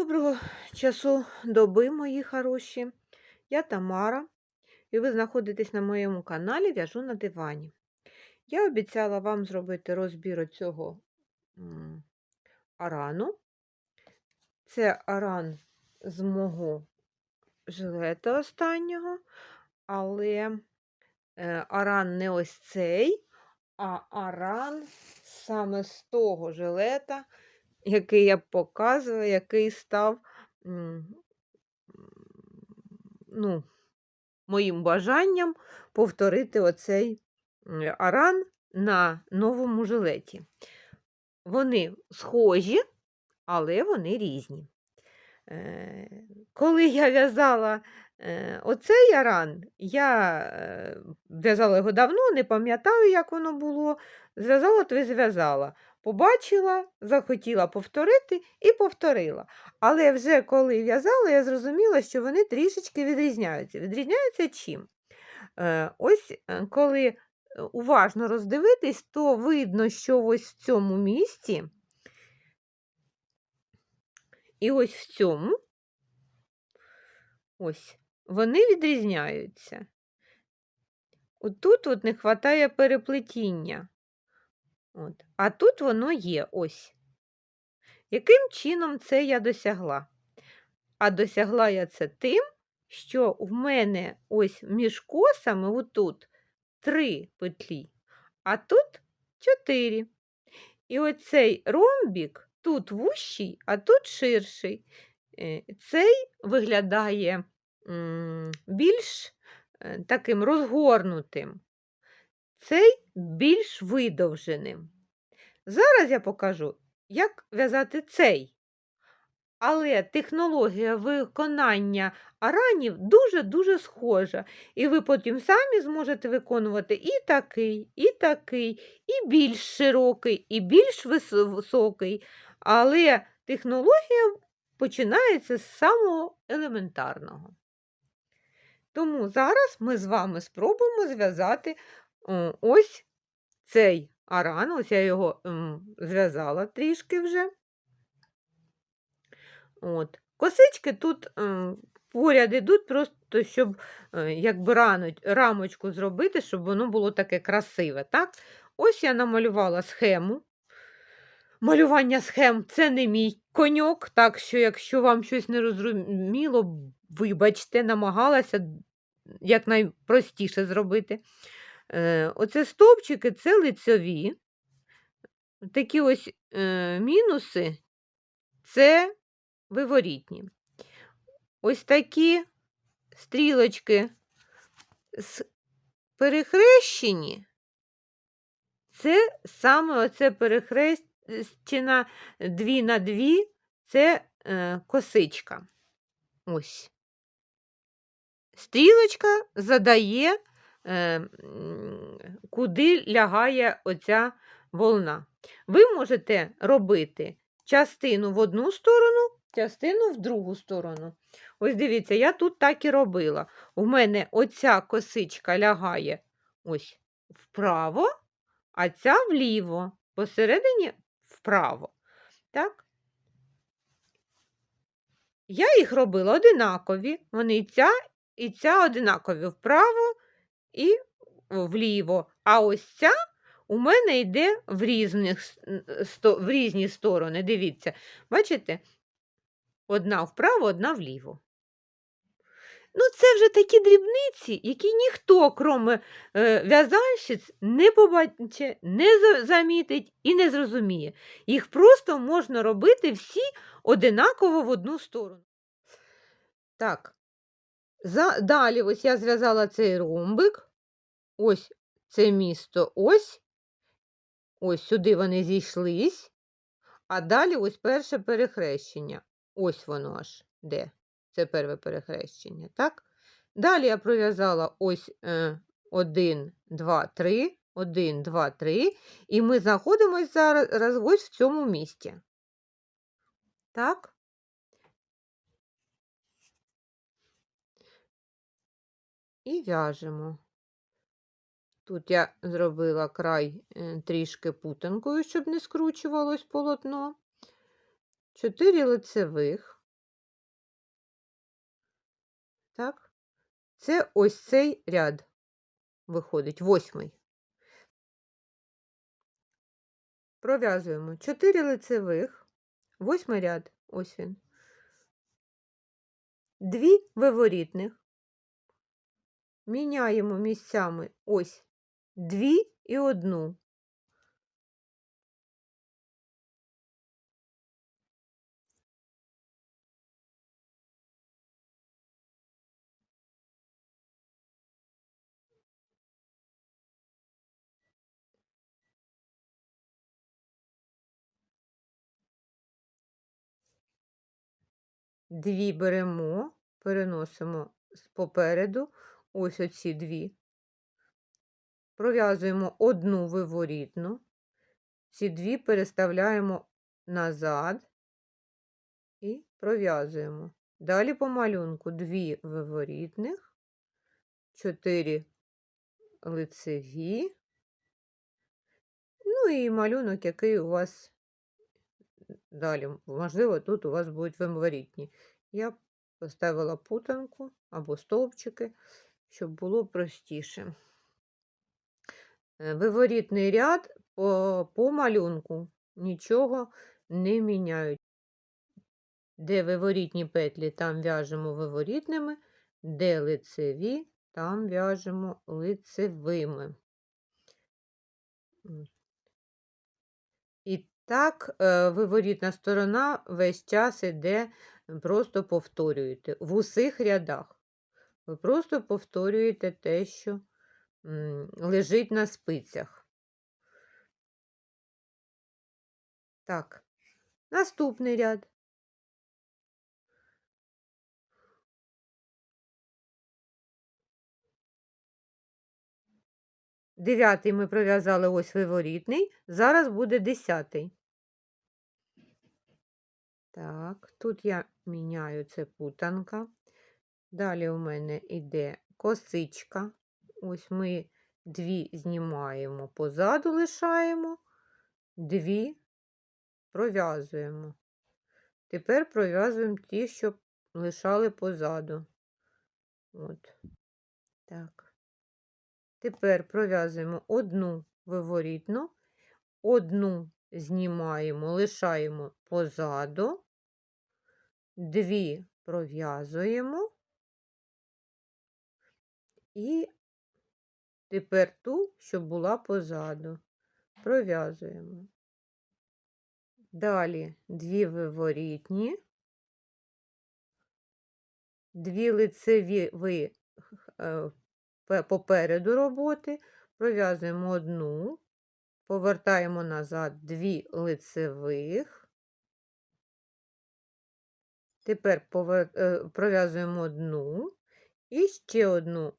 Доброго часу доби, мої хороші. Я Тамара, і ви знаходитесь на моєму каналі В'яжу на дивані. Я обіцяла вам зробити розбір цього арану. Це аран з мого жилета останнього, але е, аран не ось цей, а аран саме з того жилета який я показую, який став ну, моїм бажанням повторити оцей аран на новому жилеті. Вони схожі, але вони різні. Е, коли я в'язала е, оцей аран, я е, в'язала його давно, не пам'ятаю, як воно було. Зв'язала, то і зв'язала. Побачила, захотіла повторити і повторила. Але вже коли в'язала, я зрозуміла, що вони трішечки відрізняються. Відрізняються чим? Е, ось е, коли е, уважно роздивитись, то видно, що ось в цьому місці, і ось в цьому, ось, вони відрізняються. Отут от не вистачає переплетіння. От. А тут воно є ось. Яким чином це я досягла? А досягла я це тим, що в мене ось між косами отут три петлі, а тут чотири. І оцей ромбік тут вущий, а тут ширший. Е, цей виглядає більш е, таким розгорнутим цей більш видовженим. Зараз я покажу, як в'язати цей. Але технологія виконання аранів дуже-дуже схожа. І ви потім самі зможете виконувати і такий, і такий, і більш широкий, і більш високий. Але технологія починається з самого елементарного. Тому зараз ми з вами спробуємо зв'язати Ось цей аран, ось я його зв'язала трішки вже. От. Косички тут поряд ідуть, просто щоб е, якби рануть, рамочку зробити, щоб воно було таке красиве. так? Ось я намалювала схему. Малювання схем це не мій коньок, так що, якщо вам щось не розуміло, вибачте, намагалася якнайпростіше зробити. Е, оце стовпчики це лицьові. Такі ось е, мінуси це виворітні. Ось такі стрілочки перехрещені, це саме оце перехрещена дві на дві, це е, косичка. Ось. Стрілочка задає куди лягає оця волна. Ви можете робити частину в одну сторону, частину в другу сторону. Ось дивіться, я тут так і робила. У мене оця косичка лягає ось вправо, а ця вліво, посередині вправо. Так? Я їх робила одинакові, вони ця і ця одинакові вправо і вліво. А ось ця у мене йде в різних, в різні сторони. Дивіться, бачите? Одна вправо, одна вліво. Ну, це вже такі дрібниці, які ніхто, кроме е, в'язальщиць, не побачить, не замітить і не зрозуміє. Їх просто можна робити всі одинаково в одну сторону. Так, за, Далі ось я зв'язала цей ромбик, ось це місто ось, ось сюди вони зійшлись, а далі ось перше перехрещення. Ось воно аж де. Це перше перехрещення. так? Далі я пров'язала ось е, 1, 2, 3, 1, 2, 3, і ми знаходимося зараз ось в цьому місці. Так? І в'яжемо. Тут я зробила край е, трішки путанкою, щоб не скручувалось полотно. Чотири лицевих, Так? Це ось цей ряд виходить, восьмий. Пров'язуємо 4 лицевих, восьмий ряд, ось він. Дві виворітних. Міняємо місцями ось дві і одну. Дві беремо, переносимо з попереду, ось оці дві. Пров'язуємо одну виворітну, ці дві переставляємо назад і пров'язуємо. Далі по малюнку дві виворітних, чотири лицеві, ну і малюнок, який у вас далі. Можливо, тут у вас будуть виворітні. Я поставила путанку або стовпчики, щоб було простіше. Е, Виворітний ряд по, по малюнку нічого не міняють. Де виворітні петлі, там в'яжемо виворітними, де лицеві, там в'яжемо лицевими. І так, е, виворітна сторона весь час іде, просто повторюєте в усіх рядах. Ви просто повторюєте те, що лежить на спицях. Так, наступний ряд. Дев'ятий ми пров'язали ось виворітний, зараз буде десятий. Так, тут я міняю це путанка. Далі у мене йде косичка. Ось ми дві знімаємо, позаду лишаємо, дві пров'язуємо. Тепер пров'язуємо ті, що лишали позаду. От. Так. Тепер пров'язуємо одну виворітну, одну знімаємо, лишаємо позаду, дві пров'язуємо і тепер ту, що була позаду, пров'язуємо. Далі дві виворітні, дві лицеві ви е, попереду роботи, пров'язуємо одну, повертаємо назад дві лицевих. Тепер е, пров'язуємо одну. І ще одну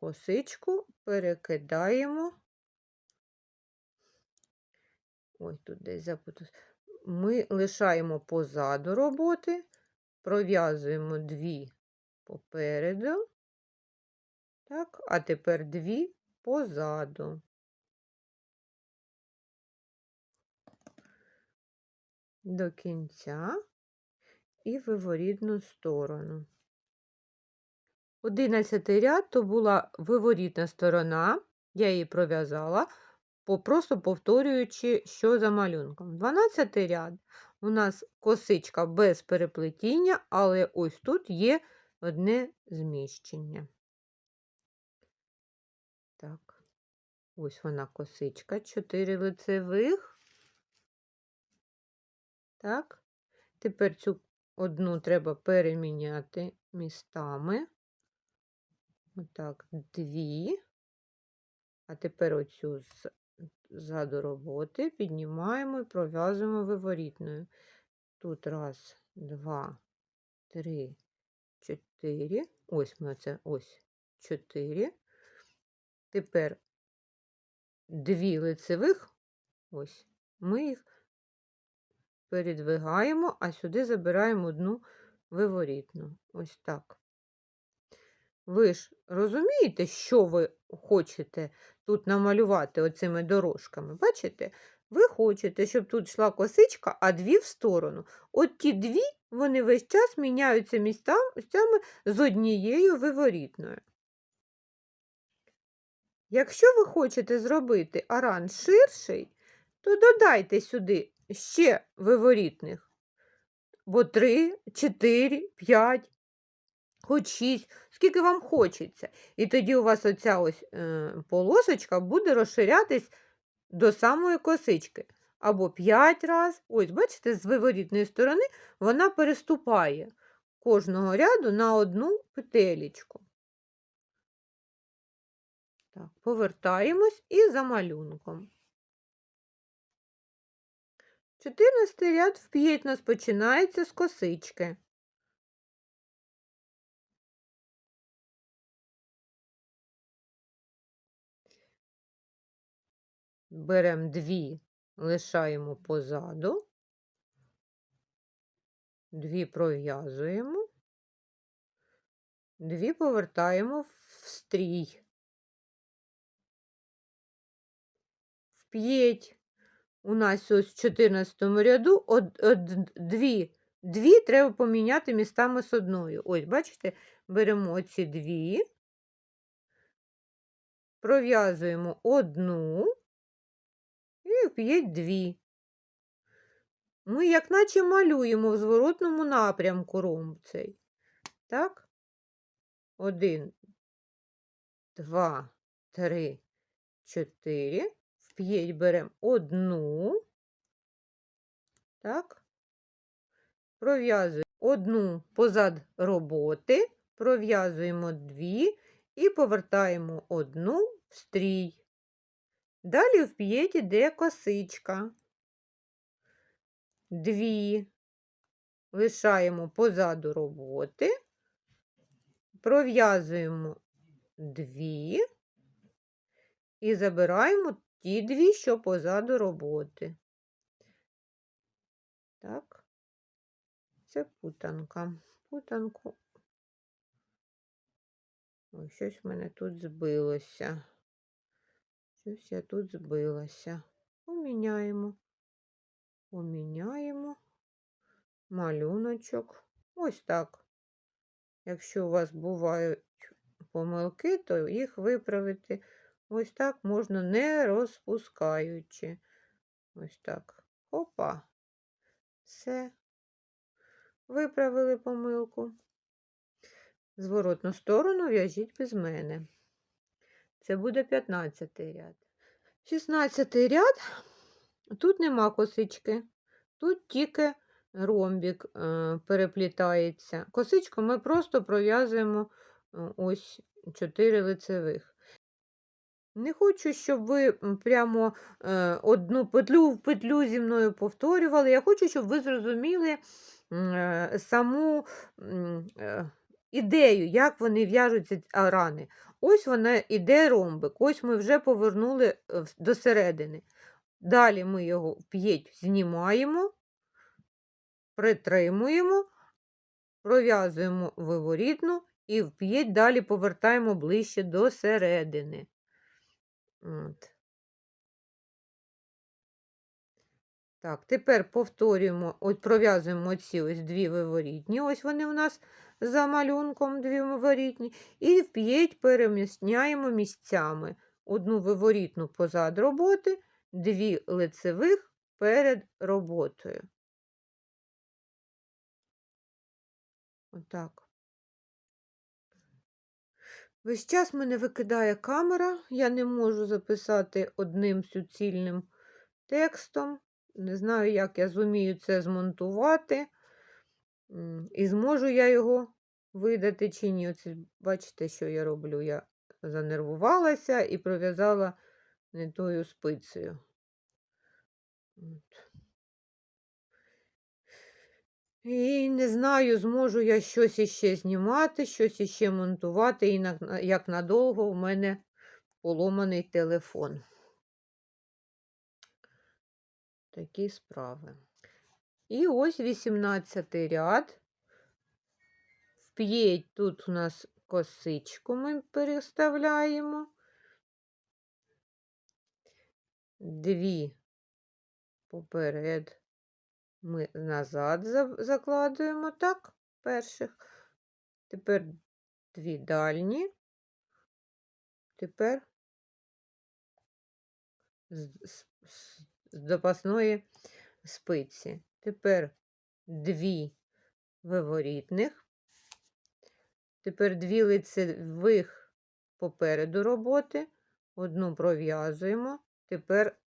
косичку перекидаємо. Ой, тут десь запутався. Ми лишаємо позаду роботи, пров'язуємо дві попереду. Так, а тепер дві позаду. До кінця і виворітну сторону. Одинадцятий ряд то була виворітна сторона, я її пров'язала, просто повторюючи, що за малюнком. 12 ряд у нас косичка без переплетіння, але ось тут є одне зміщення. Так, ось вона косичка, 4 лицевих. Так, тепер цю одну треба переміняти містами. Отак, дві. А тепер оцю ззаду роботи піднімаємо і пров'язуємо виворітною. Тут раз, два, три, чотири. Ось ми оце ось чотири. Тепер дві лицевих, ось, ми їх передвигаємо, а сюди забираємо одну виворітну. Ось так. Ви ж розумієте, що ви хочете тут намалювати оцими дорожками? Бачите? Ви хочете, щоб тут йшла косичка, а дві в сторону. От ті дві вони весь час міняються місцями з однією виворітною. Якщо ви хочете зробити аранж ширший, то додайте сюди ще виворітних, бо 3, 4, 5, хоч 6, скільки вам хочеться. І тоді у вас оця ось е, полосочка буде розширятись до самої косички. Або 5 раз. Ось, бачите, з виворітної сторони вона переступає кожного ряду на одну петелечку. Так, повертаємось і за малюнком. 14 ряд в п'ять нас починається з косички. Беремо дві, лишаємо позаду, дві пров'язуємо, дві повертаємо в стрій. В п'ять. У нас ось в 14 ряду од, од, дві, дві треба поміняти містами з одною. Ось, бачите, беремо ці дві, пров'язуємо одну і дві. Ми, як наче малюємо в зворотному напрямку ромб цей. Так? Один, два, три, чотири. В п'ять беремо одну. Так? Пров'язуємо одну позад роботи, пров'язуємо дві і повертаємо одну в стрій. Далі в п'ять іде косичка. Дві. Лишаємо позаду роботи, пров'язуємо дві і забираємо ті дві, що позаду роботи. Так, це путанка. Путанку. Ой, щось в мене тут збилося. Щось я тут збилася. Поміняємо. Поміняємо малюночок. Ось так. Якщо у вас бувають помилки, то їх виправити ось так можна не розпускаючи. Ось так. Опа. Все. Виправили помилку. Зворотну сторону в'яжіть без мене. Це буде 15 ряд. 16 ряд. Тут нема косички, тут тільки ромбік е, переплітається. Косичку ми просто пров'язуємо е, ось 4 лицевих. Не хочу, щоб ви прямо е, одну петлю в петлю зі мною повторювали. Я хочу, щоб ви зрозуміли саму ідею, як вони в'яжуться рани. Ось вона іде ромбик, ось ми вже повернули до середини. Далі ми його п'ять знімаємо, притримуємо, пров'язуємо виворітну і в п'ять далі повертаємо ближче до середини. От. Так, тепер повторюємо, от пров'язуємо ці ось дві виворітні, ось вони у нас за малюнком дві виворітні, і п'ять переміщаємо місцями одну виворітну позад роботи дві лицевих перед роботою. Отак. Весь час мене викидає камера, я не можу записати одним суцільним текстом. Не знаю, як я зумію це змонтувати. І зможу я його видати чи ні. Оце, бачите, що я роблю? Я занервувалася і пров'язала не тою спицею. От. І не знаю, зможу я щось іще знімати, щось іще монтувати, і як надовго в мене поломаний телефон. Такі справи. І ось 18 ряд. В п'ять тут у нас косичку ми переставляємо. Дві поперед ми назад закладуємо, так, перших. Тепер дві дальні. Тепер з, з- з запасної спиці. Тепер дві виворітних. Тепер дві лицевих попереду роботи. Одну пров'язуємо. Тепер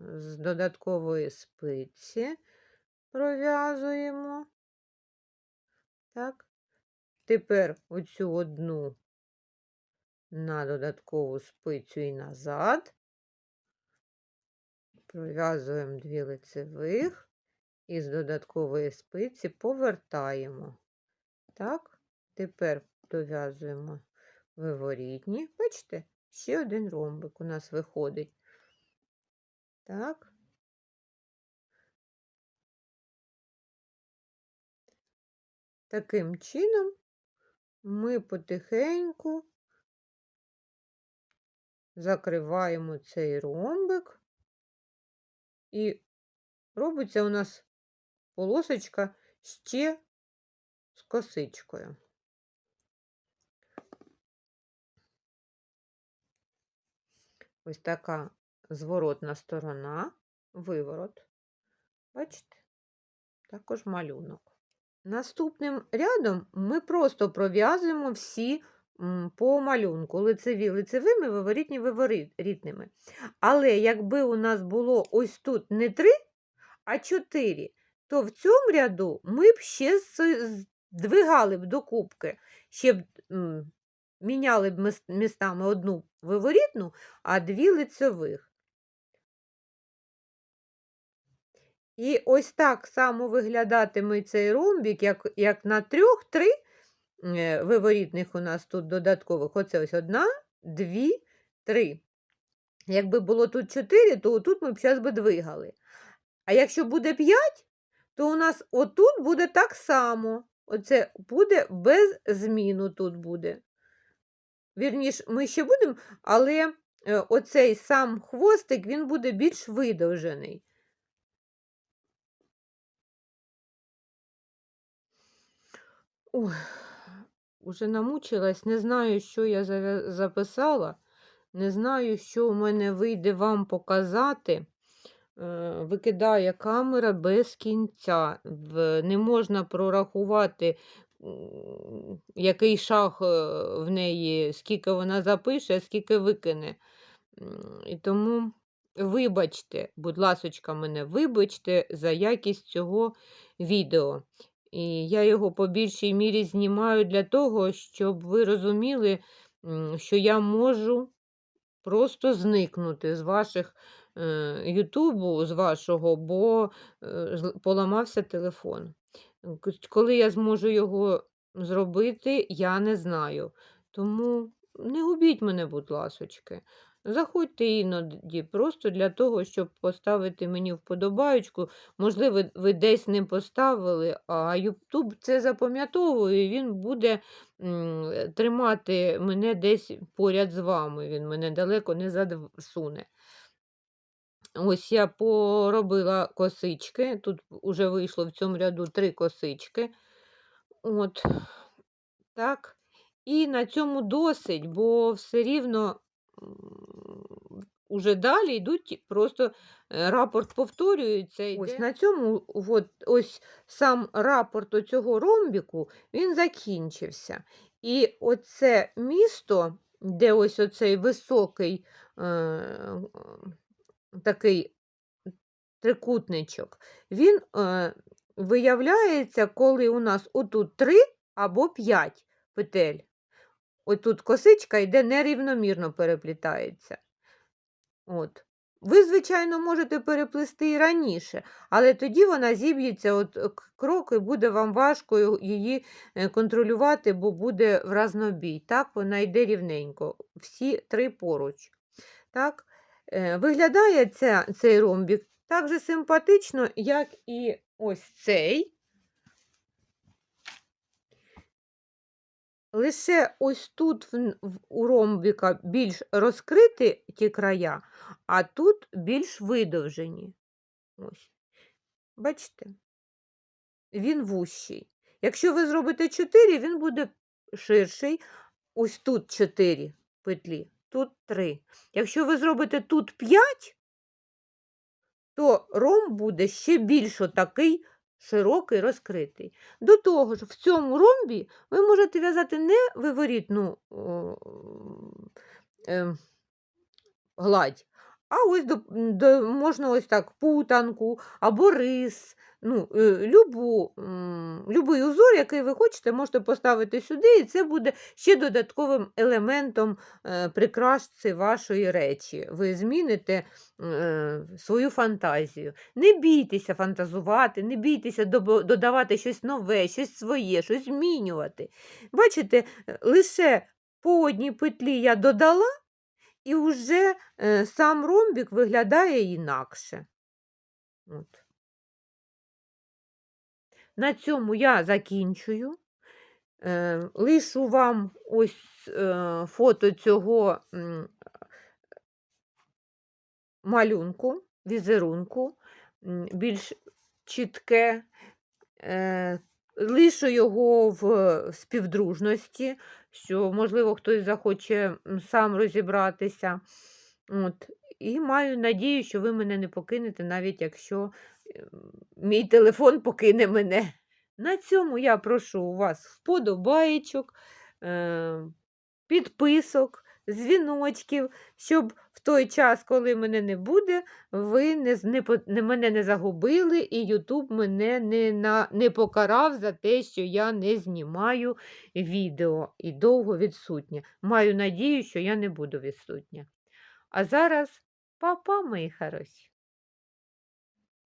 з додаткової спиці пров'язуємо. Так. Тепер оцю одну на додаткову спицю і назад. Пров'язуємо дві лицевих і з додаткової спиці повертаємо. Так, тепер дов'язуємо виворітні. Бачите, ще один ромбик у нас виходить. Так. Таким чином ми потихеньку закриваємо цей ромбик, і робиться у нас полосочка ще з косичкою. Ось така зворотна сторона, виворот. Бачите? Також малюнок. Наступним рядом ми просто пров'язуємо всі по малюнку. Лицеві лицевими, виворітні виворітними. Але якби у нас було ось тут не три, а чотири, то в цьому ряду ми б ще здвигали б до кубки, ще б міняли б містами одну виворітну, а дві лицевих. І ось так само виглядатиме цей ромбік, як, як на трьох, три виворітних у нас тут додаткових. Оце ось одна, дві, три. Якби було тут чотири, то тут ми б зараз би двигали. А якщо буде п'ять, то у нас отут буде так само. Оце буде без зміну тут буде. Вірніш, ми ще будемо, але е, оцей сам хвостик він буде більш видовжений. Ой, уже намучилась, не знаю, що я записала, не знаю, що у мене вийде вам показати. Е, Викидає камера без кінця. Не можна прорахувати, який шаг е, в неї, скільки вона запише, скільки викине. І тому вибачте, будь ласочка, мене вибачте за якість цього відео. І я його по більшій мірі знімаю для того, щоб ви розуміли, що я можу просто зникнути з ваших е, Ютубу, з вашого, бо е, поламався телефон. Коли я зможу його зробити, я не знаю. Тому не губіть мене, будь ласочки. Заходьте іноді просто для того, щоб поставити мені вподобаючку. Можливо, ви десь не поставили, а YouTube це запам'ятовує, і він буде тримати мене десь поряд з вами. Він мене далеко не засуне. Ось я поробила косички. Тут вже вийшло в цьому ряду три косички. От так. І на цьому досить, бо все рівно уже далі йдуть просто е, рапорт повторюється. Йде. Ось на цьому от, ось сам рапорт оцього ромбіку він закінчився. І оце місто, де ось оцей високий е, такий трикутничок, він е, виявляється, коли у нас отут 3 або 5 петель. Отут косичка йде нерівномірно переплітається. От. Ви, звичайно, можете переплести і раніше, але тоді вона зіб'ється от е, крок, і буде вам важко її е, контролювати, бо буде в разнобій. Так, вона йде рівненько, всі три поруч. Так? Е, Виглядає ця, цей ромбік так же симпатично, як і ось цей. Лише ось тут у ромбіка більш розкриті ті края, а тут більш видовжені. Ось. Бачите? він вущий. Якщо ви зробите 4, він буде ширший. Ось тут 4 петлі, тут 3. Якщо ви зробите тут 5, то ромб буде ще більш отакий широкий, розкритий. До того ж, в цьому ромбі ви можете в'язати не виворітну е, гладь, а ось до, до, можна ось так путанку або рис. Ну, е, любу, любий узор, який ви хочете, можете поставити сюди, і це буде ще додатковим елементом е, прикраси вашої речі. Ви зміните е, свою фантазію. Не бійтеся фантазувати, не бійтеся додавати щось нове, щось своє, щось змінювати. Бачите, лише по одній петлі я додала, і вже е, сам ромбік виглядає інакше. От. На цьому я закінчую. Е, лишу вам ось е, фото цього малюнку, візерунку, більш чітке. Е, лишу його в співдружності, що, можливо, хтось захоче сам розібратися. От. І маю надію, що ви мене не покинете, навіть якщо е, мій телефон покине мене. На цьому я прошу у вас вподобаєчок, е, підписок, дзвіночків, щоб в той час, коли мене не буде, ви не, не, не, мене не загубили, і Ютуб мене не, на, не покарав за те, що я не знімаю відео і довго відсутня. Маю надію, що я не буду відсутня. А зараз па-па, мої.